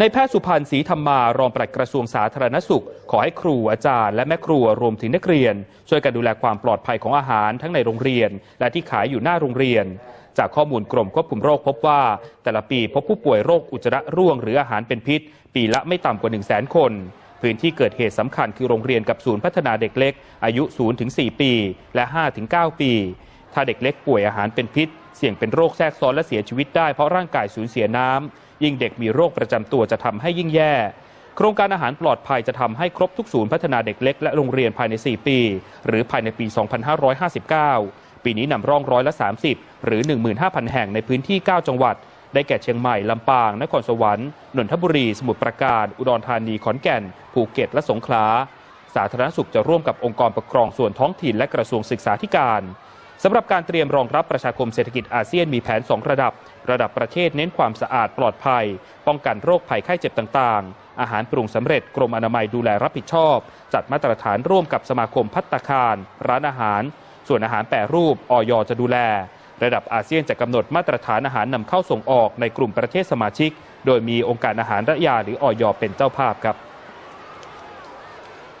ในแพทย์สุพันธ์ศรีธรรมารองปลัดกระทรวงสาธารณสุข ขอให้ครูอาจารย์และแม่ครัวรวมถึงนักเรียน ช่วยกันดูแลความปลอดภัยของอาหารทั้งในโรงเรียน และที่ขายอยู่หน้าโรงเรียน จากข้อมูลกรมควบคุมโรคพบว่า แต่ละปีพบผู้ป่วยโรคอุจจาระร่วงหรืออาหารเป็นพิษ ปีละไม่ต่ำกว่า 1 0 0 0 0แสนคน พื้นที่เกิดเหตุสำคัญคือโรงเรียนกับศูนย์พัฒนาเด็กเล็ก อายุ 0-4 ปี และ 5-9 ปี ถ้าเด็กเล็กป่วยอาหารเป็นพิษ เสี่ยงเป็นโรคแทรกซ้อนและเสียชีวิตได้เพราะร่างกายสูญเสียน้ำยิ่งเด็กมีโรคประจำตัวจะทำให้ยิ่งแย่ โครงการอาหารปลอดภัยจะทำให้ครบทุกศูนย์พัฒนาเด็กเล็กและโรงเรียนภายใน 4 ปี หรือภายในปี 2559 ปีนี้นำร่องร้อยละ 30 หรือ 15,000 แห่งในพื้นที่ 9 จังหวัดได้แก่เชียงใหม่ ลำปาง นครสวรรค์ นนทบุรี สมุทรปราการ อุดรธานี ขอนแก่น ภูเก็ต และสงขลา สาธารณสุขจะร่วมกับองค์กรปกครองส่วนท้องถิ่นและกระทรวงศึกษาธิการ สำหรับการเตรียมรองรับประชาคมเศรษฐกิจอาเซียนมีแผน 2 ระดับ ระดับประเทศเน้นความสะอาดปลอดภัย ป้องกันโรคภัยไข้เจ็บต่างๆ อาหารปรุงสำเร็จกรมอนามัยดูแลรับผิดชอบ จัดมาตรฐานร่วมกับสมาคมพัตตาคาร ร้านอาหาร ส่วนอาหารแปรรูปออยจะดูแล ระดับอาเซียนจะกำหนดมาตรฐานอาหารนำเข้าส่งออกในกลุ่มประเทศสมาชิก โดยมีองค์การอาหารและยาหรือออยเป็นเจ้าภาพครับ